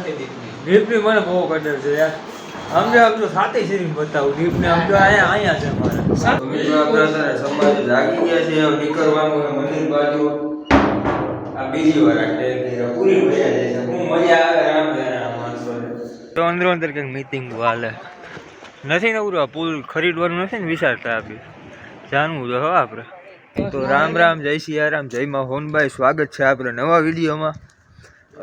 નથી દીપની. મને બહુ કદર છે યાર. આમ જો આમ જો બતાવું. દીપને આમ અહીંયા અહીંયા છે મારે મિત્રો આપણે અત્યારે સમાજ જાગી ગયા છે નીકળવાનું મંદિર બાજુ. આ બીજી વાર એટલે પૂરી મજા જાય હું મજા આવે રામ રામ તો અંદરો અંદર કંઈક મીટિંગ હાલે નથી ને આ પુલ ખરીદવાનું નથી ને વિચારતા આપી જાણવું તો હો આપણે તો રામ રામ જય સિયારામ જય માં હોનભાઈ. સ્વાગત છે આપણે નવા વિડીયોમાં.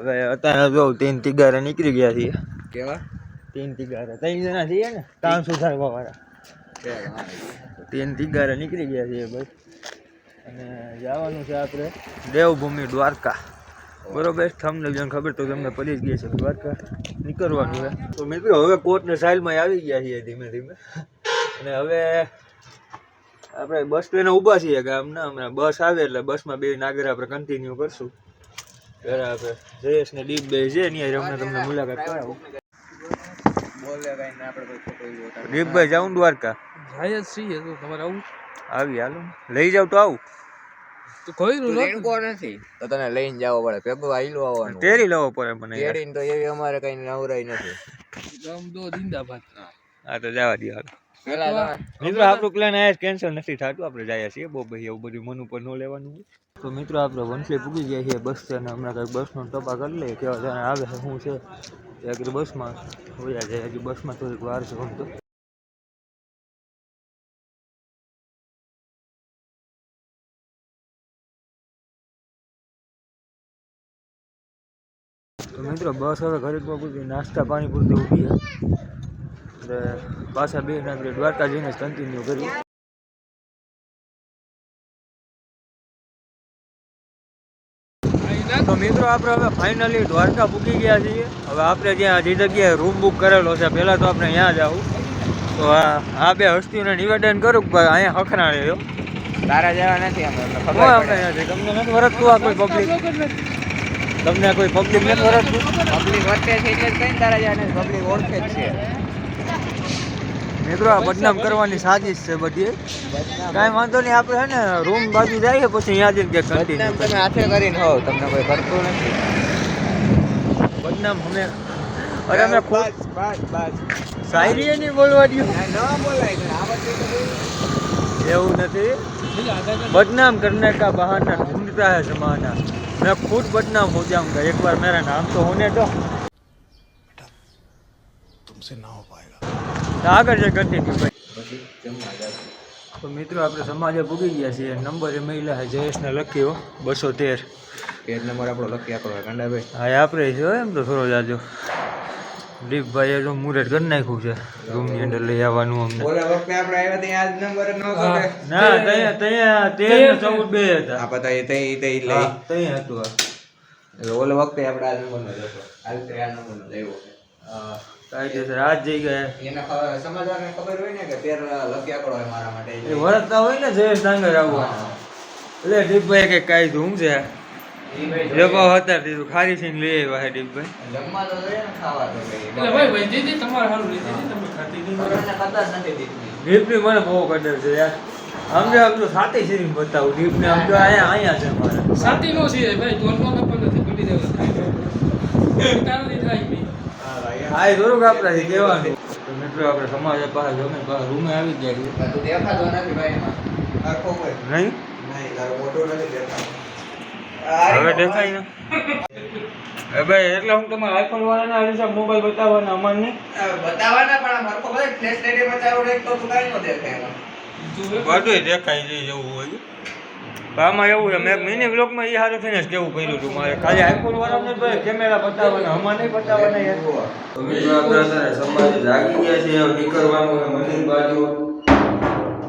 હવે અત્યારે જો તીન તિગારે નીકળી ગયા છીએ. કેવા? તીન તિગારે ત્રણ જણા છીએ ને કામ સુધારવા વાળા. તીન તિગારે નીકળી ગયા છીએ ભાઈ અને જવાનું છે આપણે દેવભૂમિ દ્વારકા. બરોબર? તમને જેમ ખબર તો તમને પડી જ ગઈ છે દ્વારકા નીકળવાનું છે. તો મિત્રો હવે કોર્ટને સાઇલમાં આવી ગયા છીએ ધીમે ધીમે. અને હવે આપણે બસ સ્ટેન્ડ ઊભા છીએ ગામના હમણાં. બસ આવે એટલે બસમાં બે નાગર આપણે કન્ટિન્યુ કરશું. આપણે જયેશ ને દીપ બે છે ને હમણાં તમને મુલાકાત કરાવો. દીપભાઈ જાઉં દ્વારકા? જાય જ છીએ તો તમારે આવું? આવી હાલો. લઈ જાવ તો આવું. નથી. તો તને લઈને જવો પડે ભેગું આઈલું આવવાનું. તેરી લેવો પડે મને. તો એવી અમારે કઈ નવરાઈ નથી. ગામ દો જિંદાબાદ. હા તો જવા દે હાલો. મિત્રો આપણું પ્લાન આયા કેન્સલ નથી થતું. આપણે જાય છીએ. બહુ ભાઈ એવું બધું મન ઉપર ન લેવાનું તો મિત્રો આપણે વંશે પૂગી ગયા છીએ બસ અને હમણાં કંઈક બસનો ટપા કરી લઈએ. કેવા જાણે આવે છે શું છે. આગળ બસમાં હોયા જાય. હજી બસમાં થોડીક વાર છે આમ તો. તો મિત્રો બસ હવે ઘરે પૂરતી નાસ્તા પાણી પૂરતી ઊભી છે. એટલે પાછા બે નાગરી દ્વારકા જઈને કન્ટિન્યુ કર્યું તો મિત્રો આપણે હવે ફાઇનલી દ્વારકા પૂકી ગયા છીએ. હવે આપણે જ્યાં જે જગ્યાએ રૂમ બુક કરેલો છે પહેલાં તો આપણે ત્યાં જાવું તો આ બે હસ્તીઓને નિવેદન કરું કે અહીંયા હખણાણે રહ્યો. તારા જેવા નથી અમે. આપણે તમને નથી વરસતું આ કોઈ પબ્લિક તમને કોઈ પબ્લિક નથી વરસતું? પબ્લિક વર્તે છે એટલે જ કઈ તારા જેવા નથી. પબ્લિક ઓળખે જ છે. મિત્રો આ બદનામ કરવાની સાજિશ છે બધી કાંઈ વાંધો નહીં આપણે છે ને રૂમ બાજુ જઈએ પછી અહીંયા જઈને કે બદનામ કન્ટિન્યુ તમે હાથે કરીને હોવ તમને કોઈ કરતું નથી બદનામ અમે અરે અમે ખુદ બસ બસ બસ શાયરી એ નહીં બોલવા દો ન બોલાય પણ આવડતું તો બોલ. એવું નથી बदनाम करने का बहाना ढूंढता है जमाना मैं खुद बदनाम हो जाऊंगा एक बार मेरा नाम तो होने दो तुमसे ना हो पाएगा આગળ છે કન્ટિન્યુ ભાઈ પછી જમવા જાશું. તો મિત્રો આપણે સમાજે પૂગી ગયા છીએ નંબર એ મહિલા છે જયેશને લખ્યો બસો તેર પેજ નંબર આપણો લખી આપણો કાંડાભાઈ હા એ આપણે છે એમ તો થોડો જાજો દીપભાઈએ જો મુરત કરી નાખ્યું છે રૂમની અંદર લઈ આવવાનું અમને ઓલા વખતે આપણે આવ્યા ત્યાં આજ નંબર જ ન ખબર ના ત્યાં ત્યાં તેર ને ચૌદ બે હતા આ પતા એ તઈ તઈ લઈ હા, ત્યાં હતું આ. એટલે ઓલા વખતે આપણે આ નંબર નો જતો હાલ તે આ નંબર નો લેવો હા કાયદેસર આજ જઈ ગયા. એને ખબર હોય ને કે પેર લખ્યા કરો મારા માટે એ વરસતા હોય ને જયેશ ડાંગર આવવાના એટલે દીપભાઈ કે કાંઈ ધૂમ છે? ઈ ભાઈ જોઈએ. લેબા હતા દીધું ખારી સિંગ લઈ આવ્યા છે દીપભાઈ. જમવા તો જોઈએ ખાવા તો એટલે ભાઈ ભાઈ તમારે સારું લીધી તમે ખાતી નહીં બધાને કદર નથી દીપની. મને બહુ કદર છે યાર. આમ જો આમ સાતી સાતે બતાવું દીપને આમ જો અહીંયા અહીંયા છે મારે. સાતી નો છે ભાઈ તો અલવા પણ નથી દેવા હા એ થોડુંક આપણાથી કહેવાનું. તો મિત્રો આપણે સમાજ પાસે જમે પાસે રૂમે આવી જાય. પણ દેખાતો નથી ભાઈ એમાં. આખો કોઈ. નહીં? નહીં, તારો મોટો નથી દેખાતો. હવે દેખાય ને? એ ભાઈ એટલે હું તમારા આઈફોન વાળાના સાહેબ મોબાઈલ બતાવવાના અમાર નહીં બતાવવાના પણ આમ આખો બધો ફ્લેશ લાઈટ રહે તો તું કાંઈ ન દેખાય બધું દેખાય છે જેવું હોય. આમાં એવું છે મેં મિની બ્લોકમાં એ સારું થઈને જ કેવું કર્યું હતું મારે ખાલી આઈફોન વાળાને ભાઈ કેમેરા બતાવવાના આમાં નહીં બતાવવાના યાર. તો મિત્રો આપણે સમાજ જાગી ગયા છે હવે નીકળવાનું મંદિર બાજુ.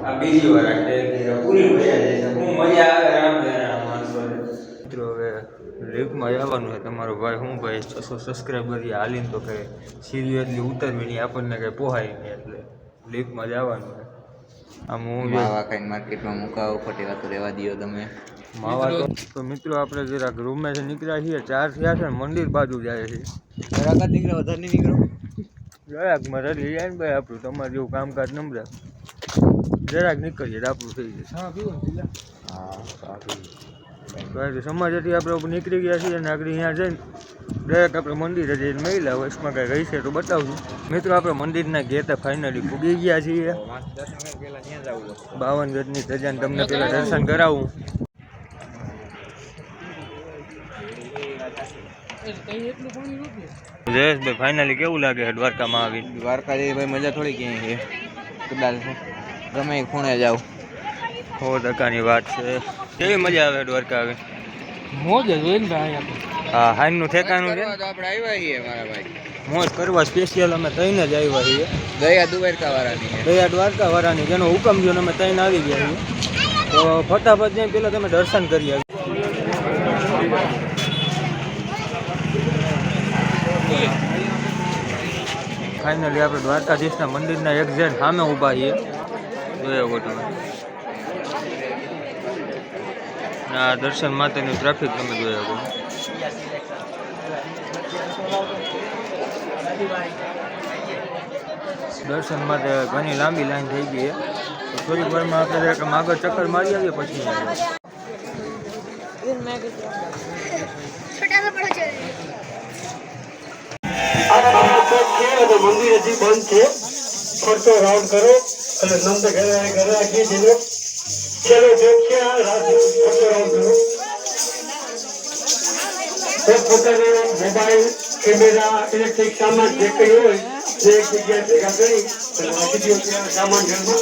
આ બીજી વાર પૂરી મજા જાય હું મજા આવે આમ રામ માણસોને. મિત્રો હવે લીફમાં જવાનું છે તમારો ભાઈ. હું ભાઈ છસો સબસ્ક્રાઈબર હાલીને તો કે સિરિયસલી ઉતરવી નહીં આપણને કંઈ પોહાય નહીં એટલે. લીફમાં જવાનું માવા ખાઈને માર્કેટમાં મુકાવો ખોટી વાતો રહેવા દ્યો તમે. માવા તો તો મિત્રો આપણે જરાક રૂમમાંથી નીકળ્યા છીએ ચાર થયા છે ને મંદિર બાજુ જાય છે. જરાક જ નીકળો વધારે નહીં નીકળો. જરાક મારે લઈ જાય ને ભાઈ આપણું તમારે જેવું કામકાજ નંબર જરાક નીકળીએ તો આપણું થઈ જશે. હા હા સારું કે સમાજથી આપણે નીકળી ગયા છીએ અને આગળ અહીંયા જઈને ડાયરેક્ટ આપણે મંદિરે જઈને મહિલા વર્ષમાં કાંઈ રહી છે તો બતાવશું મિત્રો આપણે મંદિરના ગેટે ફાઇનલી પૂગી ગયા છીએ. બાવન ગજની ધજાને તમને પેલા દર્શન કરાવું. જયેશભાઈ ફાઇનલી કેવું લાગે છે દ્વારકામાં આવી દ્વારકા જઈ ભાઈ મજા થોડી ક્યાંય છે. કદાચ ગમે ખૂણે જાવ હો ટકાની વાત છે. કેવી મજા આવે દ્વારકા આવે મોજ જ હોય ને ભાઈ હા હા નું ઠેકાણું છે આપણે આવ્યા છીએ મારા ભાઈ. મોજ કરવા સ્પેશિયલ અમે ત્રણ જ આવ્યા છીએ. દયા દ્વારકા વાળાની દયા દ્વારકા વાળાની જેનો હુકમ જો અમે ત્રણ આવી ગયા છીએ. તો ફટાફટ જઈને પેલા તમે દર્શન કરી આવી ફાઇનલી આપણે દ્વારકાધીશના મંદિરના એક્ઝેક્ટ સામે ઊભા છીએ. જોયો શકો તમે આ દર્શન માટેનું ટ્રાફિક તમે જોઈ શકો. દર્શન માટે ઘણી લાંબી લાઈન થઈ ગઈ છે. થોડીક વારમાં આપણે જરાક આગળ ચક્કર મારી આવીએ પછી મંદિર હજી બંધ છે. ફરતો રાઉન્ડ કરો અને નંદ ઘરે ઘરે રાખીએ જે છે આ રાત્રે ફરતો રાઉન્ડ કરો પોતપોતાનો મોબાઈલ, કેમેરા ઇલેક્ટ્રિક સામાન જે હોય, જે એક જગ્યાએ ભેગા સામાન ઘરમાં.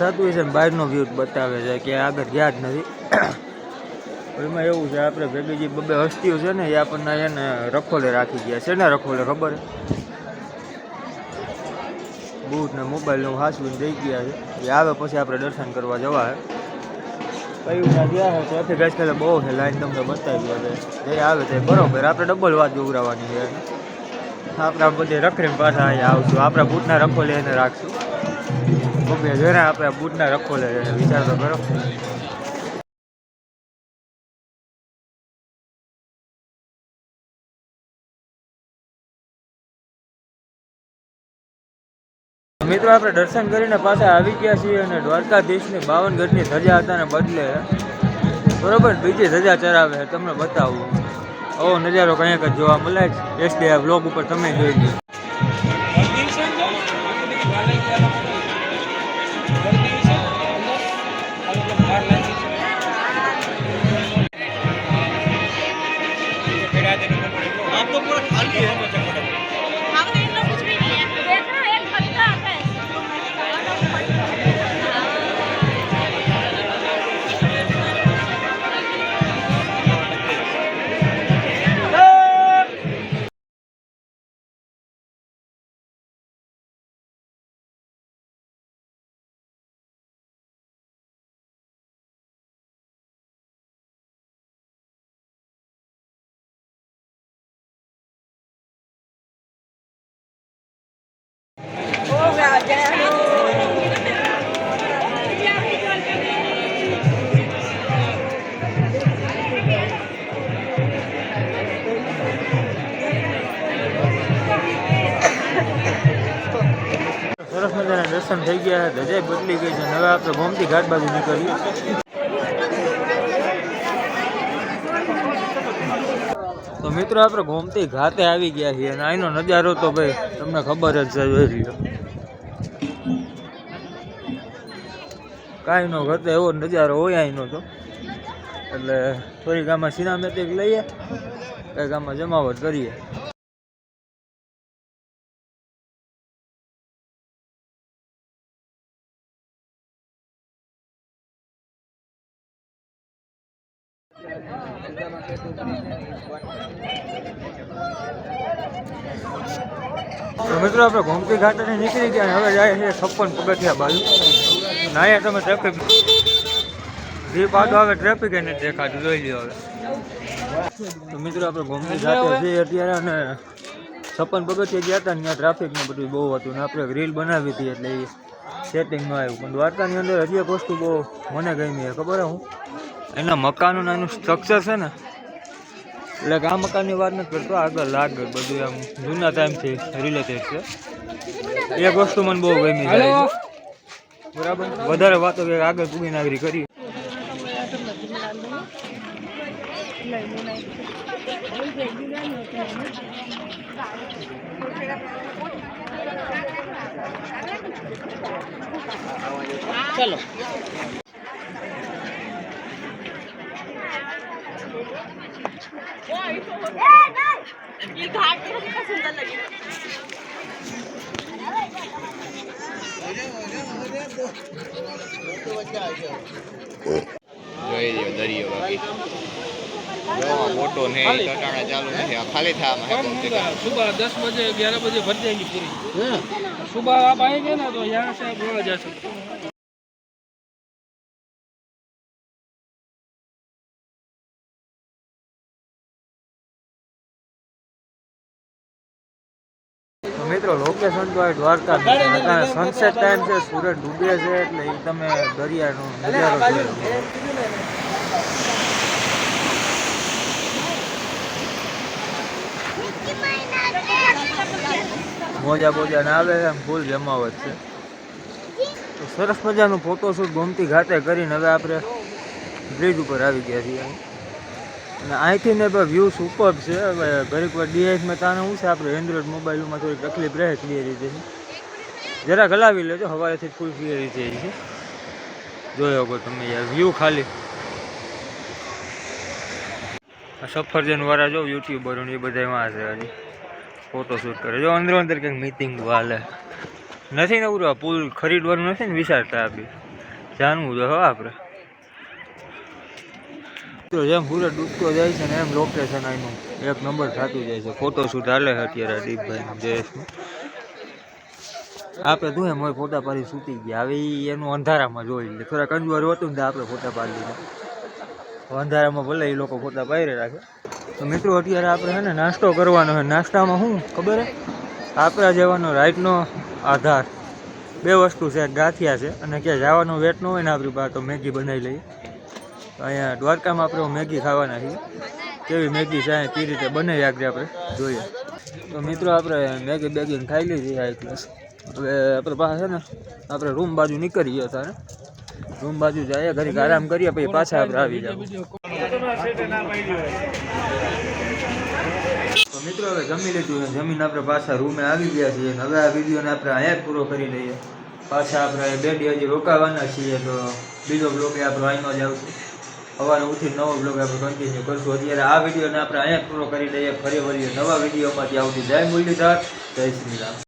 થતું છે ને, બહારનો વ્યૂ બતાવે છે કે આગળ ગયા જ નથી. એમાં એવું છે, આપણે ભેગી જે બબે હસ્તીઓ છે ને, એ આપણને એને રખોલે રાખી ગયા છે. ને રખોલે ખબર? બૂટ ને મોબાઈલ ને હાસવીને જઈ ગયા છે. એ આવે પછી આપણે દર્શન કરવા જવા છે કયું ગયા છે ટ્રાફિક આજકાલ બહુ છે લાઈન તમને બતાવી છે જે આવે તે બરોબર. આપણે ડબલ વાત જોવરાવાની છે. આપણે બધે રખડીને પાછા અહીંયા આવશું. આપણા બૂટના રખોલે એને રાખશું. બબે જરા આપણે બૂટના રખો લે વિચાર તો કરો. મિત્રો, આપણે દર્શન કરીને પાછા આવી ગયા છીએ અને દ્વારકાધીશની બાવન ગઢની ધજા હતાને બદલે બરોબર બીજી ધજા ચરાવે તમને બતાવું. આવો નજારો કંઈક જ જોવા મળે છે. એસડીઆઈ બ્લોગ ઉપર તમે જોઈ લો. દર્શન થઈ ગયા છે, ધજાઈ બદલી ગઈ છે, હવે આપણે ગોમતી ઘાટ બાજુ નીકળીએ. તો મિત્રો, આપણે ગોમતી ઘાટે આવી ગયા છીએ અને અહીંનો નજારો તો ભાઈ તમને ખબર જ છે કાંઈ નો ઘટે, એવો નજારો હોય અહીંનો તો. એટલે થોડીક આમાં સિનામેટિક લઈએ, કંઈક આમાં જમાવટ કરીએ. મિત્રો આપણે ગોમતી ઘાટે નીકળી ગયા હવે જાય છે છપ્પન પગથિયા બાજુ. ના તમે ટ્રાફિક જે આટો આવે ટ્રાફિક એને દેખાતું જોઈ લ્યો હવે. તો મિત્રો આપણે ગોમતી ઘાટે છીએ અત્યારે અને છપ્પન પગથિયા ગયા હતા ને ત્યાં ટ્રાફિક ને બધું બહુ હતું ને આપણે રીલ બનાવી હતી એટલે એ સેટિંગમાં આવ્યું. પણ દ્વારકાની અંદર હજી એક વસ્તુ બહુ મને ગમી ખબર હું? એના મકાનનું એનું સ્ટ્રક્ચર છે ને, એટલે આ મકાનની વાત નથી કરતો, આગળ લાગે બધું આમ જૂના ટાઈમથી રિલેટેડ છે. એક વસ્તુ મને બહુ ગમી છે. બરાબર? વધારે વાતો કે આગળ પૂગી નાગરી કરી. ચાલો. ये घाट कितना सुंदर लगी જોઈ રહ્યો દરિયો બાકી જો મોટો ને ટટાણા ચાલુ નથી આ ખાલી થવામાં हम सुबह दस बजे ग्यारह बजे भर जाएंगी पूरी सुबह आप आएंगे ना तो यहाँ से आप वहाँ મિત્રો લોકેશન તો આ દ્વારકા સનસેટ ટાઈમ છે સૂરજ ડૂબે છે એટલે એ તમે દરિયાનો નજારો જોઈ. મોજા બોજા ના આવે એમ ફૂલ જમાવટ છે. તો સરસ મજાનું ફોટોશૂટ ગોમતી ઘાટે કરીને હવે આપણે બ્રિજ ઉપર આવી ગયા છીએ. અને અહીંથી ને વ્યૂ સુપર છે. હવે ઘડીક વાર ડીએસમાં તાને શું છે? આપણે એન્ડ્રોઈડ મોબાઈલમાં થોડી તકલીફ રહે ક્લિયર રીતે. જરા હલાવી લેજો સવારેથી ફૂલ ક્લિયર રીતે છે. જોયો કો તમે યાર વ્યૂ ખાલી. આ સફરજન વાળા જો યુટ્યુબરો એ બધા એમાં છે હજી ફોટોશૂટ કરે. જો અંદરો અંદર કંઈક મિટિંગ હાલે નથી ને પૂરું પુલ ખરીદવાનું નથી ને વિચારતા આપી. જાણવું જો હો આપણે. તો જેમ સૂરજ ડૂબતો જાય છે ને એમ લોકેશન આનું એક નંબર થતું જાય છે. ફોટોશૂટ હાલે છે અત્યારે દીપભાઈ જયેશનું આપણે તું એમ હોય ફોટા પાડી સૂતી ગયા. હવે એનું અંધારામાં જોઈ લે. થોડા કંજવાર હતું ને આપણે ફોટા પાડી અંધારામાં ભલે એ લોકો ફોટા પાડી રાખે. તો મિત્રો, અત્યારે આપણે છે ને નાસ્તો કરવાનો છે. નાસ્તામાં શું ખબર હે? આપણા જવાનો રાઈટનો આધાર. બે વસ્તુ છે. ગાંઠિયા છે અને ક્યાં જવાનો વેટ ન હોય ને આપણી પાસે, તો મેગી બનાવી લઈએ. અહીંયા દ્વારકામાં આપણે મેગી ખાવાના છીએ. કેવી મેગી છે કઈ રીતે બને આગળ આપણે જોઈએ. તો મિત્રો, આપણે મેગી બેગીને ખાઈ લીધી હાઈ ક્લાસ હવે આપણે પાસે છે ને, આપણે રૂમ બાજુ નીકળીએ તારે રૂમ બાજુ જઈએ, ઘડીક આરામ કરીએ, પછી પાછા આપણે આવી જાવ તો મિત્રો, હવે જમી લીધું જમીન આપણે પાછા રૂમે આવી ગયા છીએ. હવે આ વિડીયોને આપણે અહીંયા પૂરો કરી લઈએ. પાછા આપણે બે દી હજી રોકાવાના છીએ, તો બીજો બ્લોગ આપણો અહીંનો જ આવશે. સવારે ઉઠી નવો બ્લોગ આપણે કન્ટિન્યુ કરશું. અત્યારે આ વિડીયોને આપણે અહીંયા પૂરો કરી દઈએ. ફરી વળીએ નવા વિડીયોમાંથી આવતી જય મુરલીધર, જય શ્રી રામ